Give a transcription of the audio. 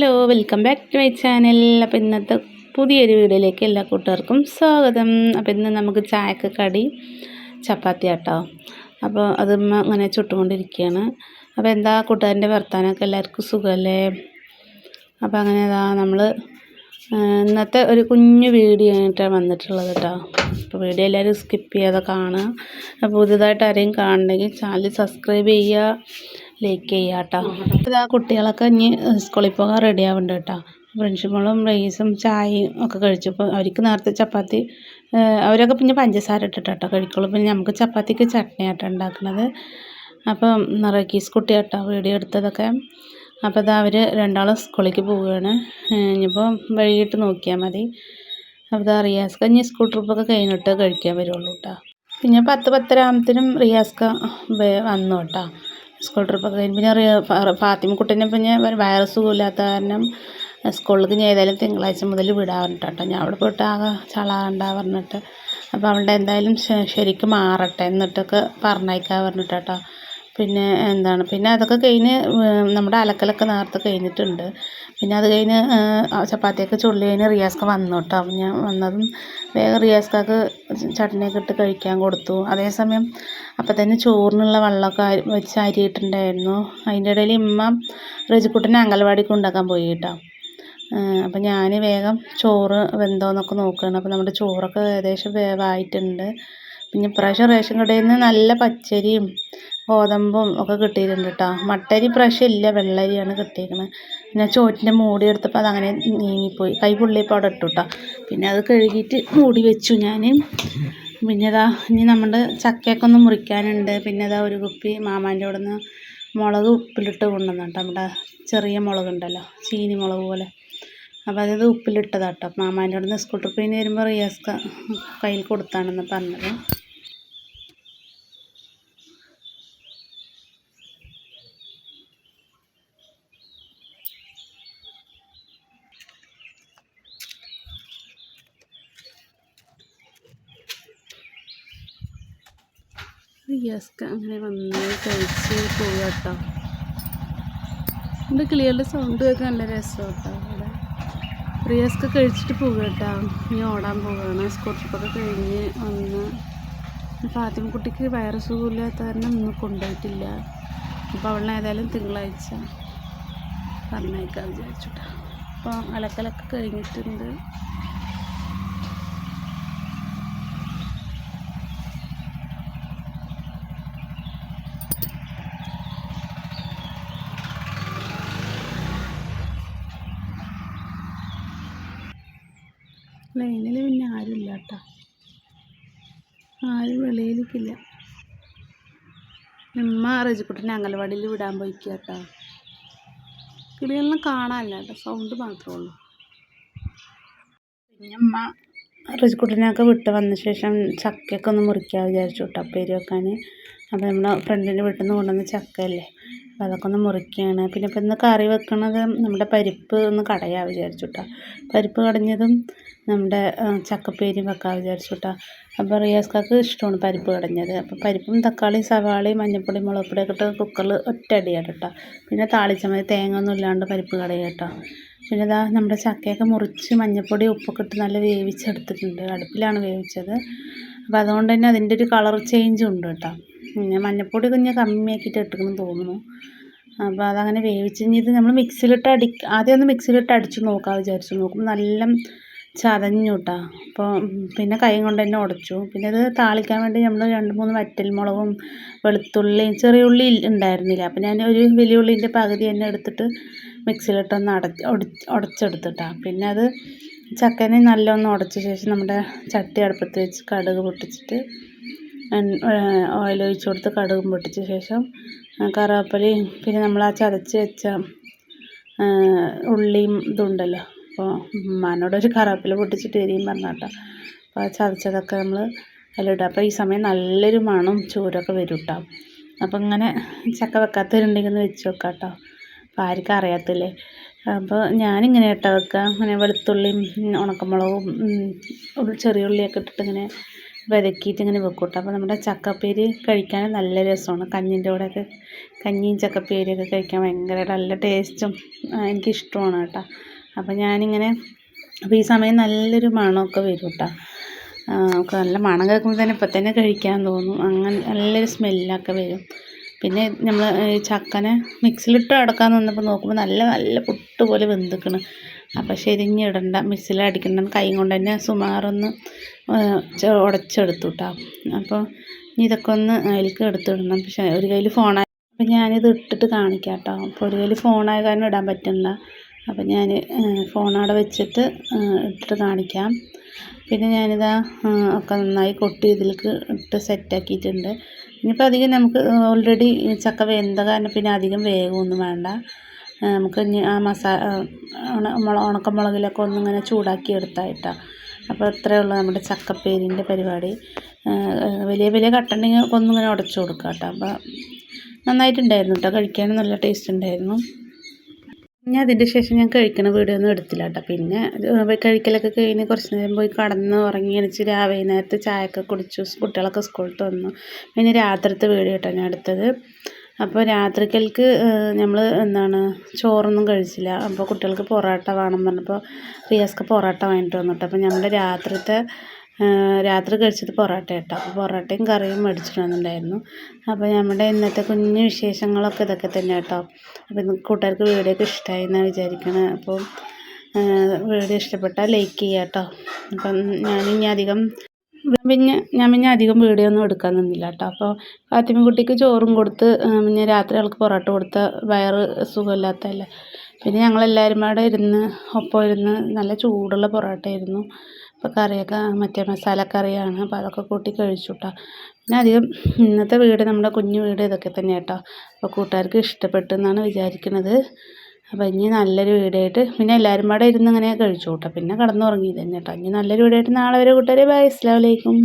Hello welcome back to my channel. അപ്പോൾ ഇന്നത്തെ പുതിയൊരു വീഡിയോയിലേക്ക് എല്ലാ കൂട്ടുകാർക്കും സ്വാഗതം. അപ്പോൾ ഇന്ന് നമുക്ക് ചായക്ക് കടി ചപ്പാത്തി ആട്ടോ. അപ്പോൾ അത് അങ്ങനെ ചുട്ടുകൊണ്ടിരിക്കുകയാണ്. അപ്പോൾ എന്താ കൂട്ടുകാരന്റെ വർത്താനമൊക്കെ? എല്ലാവർക്കും സുഖമല്ലേ? അപ്പോൾ അങ്ങനെ അതാ നമ്മൾ ഇന്നത്തെ ഒരു കുഞ്ഞു വീഡിയോ ആയിട്ടാണ് വന്നിട്ടുള്ളത് കേട്ടോ അപ്പോൾ വീഡിയോ എല്ലാവരും സ്കിപ്പ് ചെയ്യാതെ കാണുക. അപ്പോൾ പുതുതായിട്ട് ആരെയും കാണണമെങ്കിൽ ചാനൽ സബ്സ്ക്രൈബ് ചെയ്യുക. ലൈക്ക് ചെയ്യുക കേട്ടോ ആ കുട്ടികളൊക്കെ ഇനി സ്കൂളിൽ പോകാൻ റെഡി ആവുന്നുണ്ട് കേട്ടോ പ്രിൻസിപ്പളും റൈസും ചായയും ഒക്കെ കഴിച്ചപ്പോൾ അവർക്ക് നേരത്തെ ചപ്പാത്തി അവരൊക്കെ പിന്നെ പഞ്ചസാര ഇട്ടിട്ട് കഴിക്കുള്ളൂ. പിന്നെ നമുക്ക് ചപ്പാത്തിക്ക് ചട്നി ആട്ടോ ഉണ്ടാക്കുന്നത് അപ്പം റക്കീസ് കുട്ടി കേട്ടോ വീഡിയോ എടുത്തതൊക്കെ. അപ്പോൾ അത് അവർ രണ്ടാളും സ്കൂളിലേക്ക് പോവുകയാണ് ഇനിയിപ്പോൾ വഴിയിട്ട് നോക്കിയാൽ മതി. അപ്പോൾ ഇതാ റിയാസ്ക ഇനി സ്കൂൾ ട്രിപ്പൊക്കെ കഴിഞ്ഞിട്ട് കഴിക്കാൻ വരുള്ളൂ കേട്ടോ പിന്നെ പത്ത് പത്തര ആകുമ്പത്തേനും റിയാസ്ക വന്നു കേട്ടോ സ്കൂൾ ട്രിപ്പൊക്കെ കഴിഞ്ഞ്. പിന്നെ ഫാത്തിമക്കുട്ടീനെ പിന്നെ വൈറസ് സുഖമില്ലാത്ത കാരണം സ്കൂളിലേക്ക് ഞാൻ ഏതായാലും തിങ്കളാഴ്ച മുതൽ വിടാൻ പറഞ്ഞിട്ടോ ഞാൻ അവിടെ പോയിട്ട് ആകെ ചളാകണ്ട പറഞ്ഞിട്ട്. അപ്പോൾ അവളുടെ എന്തായാലും ശരിക്ക് മാറട്ടെ എന്നിട്ടൊക്കെ പറഞ്ഞയക്കാൻ പറഞ്ഞിട്ടോ പിന്നെ എന്താണ് പിന്നെ അതൊക്കെ കഴിഞ്ഞ് നമ്മുടെ അലക്കലൊക്കെ നേരത്തെ കഴിഞ്ഞിട്ടുണ്ട്. പിന്നെ അത് കഴിഞ്ഞ് ചപ്പാത്തിയൊക്കെ ചുള്ളി കഴിഞ്ഞ് റിയാസ്ക്ക് വന്നു കേട്ടോ അപ്പം ഞാൻ വന്നതും വേഗം റിയാസ്കാക്ക് ചട്നിയൊക്കെ ഇട്ട് കഴിക്കാൻ കൊടുത്തു. അതേസമയം അപ്പം തന്നെ ചോറിനുള്ള വെള്ളമൊക്കെ വെച്ച് അരിയിട്ടുണ്ടായിരുന്നു. അതിന്റെ ഇടയിൽ ഇമ്മ റജിക്കുട്ടനെ അംഗൻവാടിക്ക് കൊണ്ടാക്കാൻ പോയി കേട്ടോ അപ്പം ഞാൻ വേഗം ചോറ് വെന്തോന്നൊക്കെ നോക്കുകയാണ്. അപ്പം നമ്മുടെ ചോറൊക്കെ ഏകദേശം വേവായിട്ടുണ്ട്. പിന്നെ ഇപ്രാവശ്യം റേഷൻ കടയിൽ നിന്ന് നല്ല പച്ചരിയും ഗോതമ്പും ഒക്കെ കിട്ടിയിട്ടുണ്ട് കേട്ടോ മട്ടരി പ്രാവശ്യം ഇല്ല. വെള്ളരിയാണ് കിട്ടിയിരിക്കുന്നത് പിന്നെ ചോറ്റിന്റെ മൂടി എടുത്തപ്പോൾ അതങ്ങനെ നീങ്ങിപ്പോയി. കൈ പുള്ളിയപ്പോൾ അവിടെ ഇട്ടു കേട്ടോ പിന്നെ അത് കഴുകിയിട്ട് മൂടി വെച്ചു ഞാൻ പിന്നെ ഇതാ ഇനി നമ്മുടെ ചക്കയൊക്കെ ഒന്ന് മുറിക്കാനുണ്ട്. പിന്നെ ഇതാ ഒരു കുപ്പി മാമാന്റെ അവിടെ നിന്ന് മുളക് ഉപ്പിലിട്ട് കൊണ്ടുവന്നു കേട്ടോ നമ്മുടെ ചെറിയ മുളകുണ്ടല്ലോ. ചീനി മുളക് പോലെ. അപ്പോൾ അതായത് ഉപ്പിലിട്ടതാട്ടോ മാമാന്റെ അവിടെ നിന്ന് സ്കൂൾ ട്രിപ്പിന് വരുമ്പോൾ റിയാസ് കയ്യിൽ കൊടുത്താണെന്ന് പറഞ്ഞത്. റിയാസ്ക അങ്ങനെ വന്ന് കഴിച്ച് പോവുക കേട്ടോ എന്റെ കിളികളുടെ സൗണ്ട് കേൾക്കാൻ നല്ല രസം കേട്ടോ അവിടെ റിയാസ്ക്ക് കഴിച്ചിട്ട് പോവുക കേട്ടോ ഇനി ഓടാൻ പോവുകയാണ് സ്കൂൾ കഴിഞ്ഞ് വന്ന്. ഫാത്തിമ കുട്ടിക്ക് വൈറസ് സുഖമില്ലാത്ത കാരണം ഇന്ന് കൊണ്ടുപോയിട്ടില്ല. അപ്പോൾ അവളെ ഏതായാലും തിങ്കളാഴ്ച പറഞ്ഞേക്കാം വിചാരിച്ചുട്ടാ. അപ്പോൾ അലക്കലൊക്കെ കഴിഞ്ഞിട്ടുണ്ട്. ലൈനിൽ പിന്നെ ആരുമില്ല കേട്ടോ ആരും വെളിയിലേക്കില്ല. ഉമ്മ റജിക്കുട്ടനെ അംഗൻവാടിയിൽ വിടാൻ പോയിക്കുക കേട്ടോ കിളികളെ കാണാനില്ല കേട്ടോ സൗണ്ട് മാത്രമേ ഉള്ളൂ. പിന്നെ അമ്മ റജിക്കുട്ടനെയൊക്കെ വിട്ട് വന്ന ശേഷം ചക്കയൊക്കെ ഒന്ന് മുറിക്കാൻ വിചാരിച്ചു കേട്ടോ അപ്പേരി വെക്കാൻ അപ്പോൾ നമ്മുടെ ഫ്രണ്ടിന്റെ വീട്ടിൽ നിന്ന് കൊണ്ടുവന്ന ചക്കയല്ലേ? അപ്പോൾ അതൊക്കെ ഒന്ന് മുറിക്കുകയാണ് പിന്നെ ഇപ്പം ഇന്ന് കറി വെക്കണത് നമ്മുടെ പരിപ്പ് ഒന്ന് കടയാ വിചാരിച്ചു കേട്ടോ പരിപ്പ് കടഞ്ഞതും നമ്മുടെ ചക്കപ്പേരിയും വെക്കാൻ വിചാരിച്ചു കേട്ടോ അപ്പോൾ റിയാസ്കാക്ക് ഇഷ്ടമാണ് പരിപ്പ് കടഞ്ഞത്. അപ്പോൾ പരിപ്പും തക്കാളിയും സവാളയും മഞ്ഞൾപ്പൊടി മുളക് ഒക്കെ ഇട്ട് കുക്കറിൽ ഒറ്റയടിയാണ് കേട്ടോ പിന്നെ താളിച്ച മതി തേങ്ങ ഒന്നും ഇല്ലാണ്ട് പരിപ്പ് കടയുക കേട്ടോ പിന്നെ ഇതാ നമ്മുടെ ചക്കയൊക്കെ മുറിച്ച് മഞ്ഞൾപ്പൊടി ഉപ്പൊക്കെ ഇട്ട് നല്ല വേവിച്ചെടുത്തിട്ടുണ്ട്. അടുപ്പിലാണ് വേവിച്ചത്. അപ്പോൾ അതുകൊണ്ട് തന്നെ അതിന്റെ ഒരു കളർ ചേഞ്ച് ഉണ്ട് കേട്ടോ പിന്നെ മഞ്ഞൾപ്പൊടി കുഞ്ഞ് കമ്മിയാക്കിയിട്ട് ഇട്ടിരിക്കുന്നു തോന്നുന്നു. അപ്പോൾ അതങ്ങനെ വേവിച്ച് ഇത് നമ്മൾ മിക്സിയിലിട്ട് അടി ആദ്യം ഒന്ന് മിക്സിയിലിട്ട് അടിച്ച് നോക്കാം വിചാരിച്ചു. നോക്കും നല്ല ചതഞ്ഞു കേട്ടോ അപ്പോൾ പിന്നെ കൈ കൊണ്ട് തന്നെ ഉടച്ചു. പിന്നെ അത് താളിക്കാൻ വേണ്ടി നമ്മൾ രണ്ട് മൂന്ന് വറ്റൽമുളകും വെളുത്തുള്ളിയും ചെറിയ ഉള്ളി ഉണ്ടായിരുന്നില്ല. അപ്പോൾ ഞാൻ ഒരു വലിയ ഉള്ളീന്റെ പകുതി തന്നെ എടുത്തിട്ട് മിക്സിയിലിട്ടൊന്ന് അട ഉടച്ചെടുത്തിട്ടാണ് പിന്നെ അത് ചക്കനെ നല്ലൊന്ന് ഉടച്ച ശേഷം നമ്മുടെ ചട്ടി അടുപ്പത്ത് വെച്ച് കടുക് പൊട്ടിച്ചിട്ട് ഓയിൽ ഒഴിച്ച് കൊടുത്ത് കടുകും പൊട്ടിച്ച ശേഷം കറിവേപ്പിലയും പിന്നെ നമ്മൾ ആ ചതച്ച് വെച്ച ഉള്ളിയും ഇതുണ്ടല്ലോ അപ്പോൾ ഉമ്മാനോടൊരു കറിവേപ്പില പൊട്ടിച്ചിട്ട് തരികയും പറഞ്ഞ കേട്ടോ അപ്പോൾ ആ ചതച്ചതൊക്കെ നമ്മൾ അതിലിടുക. അപ്പോൾ ഈ സമയം നല്ലൊരു മണം ചൂരൊക്കെ വരും കേട്ടോ അപ്പോൾ ഇങ്ങനെ ചക്ക വെക്കാത്തവരുണ്ടെങ്കിൽ ഒന്ന് വെച്ച് വെക്കാം കേട്ടോ അപ്പോൾ ആർക്കും അറിയാത്തില്ലേ. അപ്പോൾ ഞാനിങ്ങനെ കേട്ടോ വെക്കുക. അങ്ങനെ വെളുത്തുള്ളിയും ഉണക്കമുളകും ചെറിയ ഉള്ളിയൊക്കെ ഇട്ടിട്ട് ഇങ്ങനെ വരക്കിയിട്ട് ഇങ്ങനെ വെക്കും കേട്ടോ. അപ്പോൾ നമ്മുടെ ചക്കപ്പേര് കഴിക്കാൻ നല്ല രസമാണ്. കഞ്ഞിന്റെ കൂടെയൊക്കെ കഞ്ഞിയും ചക്കപ്പേരിയൊക്കെ കഴിക്കാൻ ഭയങ്കര നല്ല ടേസ്റ്റും എനിക്കിഷ്ടമാണ് കേട്ടോ. അപ്പോൾ ഞാനിങ്ങനെ അപ്പോൾ ഈ സമയം നല്ലൊരു മണമൊക്കെ വരും കേട്ടോ. നമുക്ക് നല്ല മണം കേൾക്കുമ്പോൾ തന്നെ ഇപ്പം തന്നെ കഴിക്കാൻ തോന്നും. അങ്ങനെ നല്ലൊരു സ്മെല്ലൊക്കെ വരും. പിന്നെ നമ്മൾ ചക്കനെ മിക്സിയിലിട്ട് അടക്കാൻ നിന്നപ്പോൾ നോക്കുമ്പോൾ നല്ല നല്ല പുട്ട് പോലെ വെന്തിക്കണ്. അപ്പോൾ ശരിഞ്ഞിടണ്ട മിക്സിയിൽ അടിക്കണ്ട കൈ കൊണ്ട് തന്നെ സുമാറൊന്ന് ഉടച്ചെടുത്തു കേട്ടോ അപ്പോൾ ഇനി ഇതൊക്കെ ഒന്ന് അതിലേക്ക് എടുത്തിടണം. പക്ഷേ ഒരു കയ്യിൽ ഫോണായി അപ്പോൾ ഞാനിത് ഇട്ടിട്ട് കാണിക്കാം കേട്ടോ അപ്പോൾ ഒരു കയ്യിൽ ഫോണായ കാരണം ഇടാൻ പറ്റുന്നില്ല. അപ്പം ഞാൻ ഫോൺ അവിടെ വെച്ചിട്ട് ഇട്ടിട്ട് കാണിക്കാം. പിന്നെ ഞാനിതാ ഒക്കെ നന്നായി കൊട്ടി ഇതിലേക്ക് ഇട്ട് സെറ്റാക്കിയിട്ടുണ്ട് ഇനിയിപ്പോൾ അധികം നമുക്ക് ഓൾറെഡി ചക്ക വെന്ത കാരണം പിന്നെ അധികം വേഗമൊന്നും വേണ്ട. നമുക്ക് ഇനി ആ മസാല ഉണക്കമുളകിലൊക്കെ ഒന്നിങ്ങനെ ചൂടാക്കി എടുത്തായിട്ടാണ് അപ്പോൾ അത്രയേ ഉള്ളൂ നമ്മുടെ ചക്കപ്പേരിന്റെ പരിപാടി. വലിയ വലിയ കട്ടുണ്ടെങ്കിൽ ഒന്നിങ്ങനെ ഉടച്ചു കൊടുക്കാം കേട്ടോ അപ്പോൾ നന്നായിട്ടുണ്ടായിരുന്നു കേട്ടോ കഴിക്കാനും നല്ല ടേസ്റ്റ് ഉണ്ടായിരുന്നു. പിന്നെ അതിന്റെ ശേഷം ഞാൻ കഴിക്കണ വീഡിയോ ഒന്നും എടുത്തില്ല കേട്ടോ പിന്നെ കഴിക്കലൊക്കെ കഴിഞ്ഞ് കുറച്ച് നേരം പോയി കടന്ന് ഉറങ്ങി എണിച്ച് രാവിലെ നേരത്തെ ചായയൊക്കെ കുടിച്ചു. കുട്ടികളൊക്കെ സ്കൂളിൽ വന്നു. പിന്നെ രാത്രിത്തെ വീഡിയോ കേട്ടോ ഞാൻ എടുത്തത്. അപ്പോൾ രാത്രിക്കൽക്ക് നമ്മൾ എന്താണ് ചോറൊന്നും കഴിച്ചില്ല. അപ്പോൾ കുട്ടികൾക്ക് പൊറോട്ട വേണം പറഞ്ഞപ്പോൾ റിയാസ്ക്ക് പൊറോട്ട വാങ്ങിയിട്ട് വന്നിട്ട്. അപ്പോൾ നമ്മുടെ രാത്രിത്തെ രാത്രി കഴിച്ചത് പൊറോട്ട കേട്ടോ. അപ്പോൾ പൊറോട്ടയും കറിയും മേടിച്ചിട്ട് വന്നിട്ടുണ്ടായിരുന്നു. അപ്പോൾ നമ്മുടെ ഇന്നത്തെ കുഞ്ഞു വിശേഷങ്ങളൊക്കെ ഇതൊക്കെ തന്നെ കേട്ടോ. അപ്പോൾ കൂട്ടുകാർക്ക് വീഡിയോ ഒക്കെ ഇഷ്ടമായി എന്നാണ് വിചാരിക്കുന്നത് അപ്പോൾ വീഡിയോ ഇഷ്ടപ്പെട്ടാൽ ലൈക്ക് ചെയ്യാം കേട്ടോ. അപ്പം ഞാനിനി അധികം പിന്നെ ഞാൻ പിന്നെ അധികം വീഡിയോ ഒന്നും എടുക്കാൻ നിന്നില്ല കേട്ടോ. അപ്പോൾ ഫാത്തിമക്കുട്ടിക്ക് ചോറും കൊടുത്ത് പിന്നെ രാത്രി അവൾക്ക് പൊറോട്ട കൊടുത്ത വയറ് സുഖമില്ലാത്തതല്ലേ. പിന്നെ ഞങ്ങളെല്ലാവരും കൂടെ ഇരുന്ന് ഒപ്പം ഇരുന്ന് നല്ല ചൂടുള്ള പൊറോട്ടയായിരുന്നു. അപ്പോൾ കറിയൊക്കെ മറ്റേ മസാലക്കറിയാണ് അപ്പോൾ അതൊക്കെ കൂട്ടി കഴിച്ചു കേട്ടോ. പിന്നെ അധികം ഇന്നത്തെ വീട് നമ്മുടെ കുഞ്ഞു വീട് ഇതൊക്കെ തന്നെ കേട്ടോ. അപ്പോൾ കൂട്ടുകാർക്ക് ഇഷ്ടപ്പെട്ടു എന്നാണ് വിചാരിക്കുന്നത്. അപ്പോൾ ഇനി നല്ലൊരു വീഡിയോ ആയിട്ട് പിന്നെ എല്ലാവരും കൂടെ ഇരുന്ന് ഇങ്ങനെ കഴിച്ചു കൂട്ടാം പിന്നെ കിടന്നുറങ്ങി തന്നെ കേട്ടോ ഇനി നല്ലൊരു വീഡിയോ ആയിട്ട് നാളെ വരെ കൂട്ടുകാരെ. ബൈ അസ്സലാമു അലൈക്കും.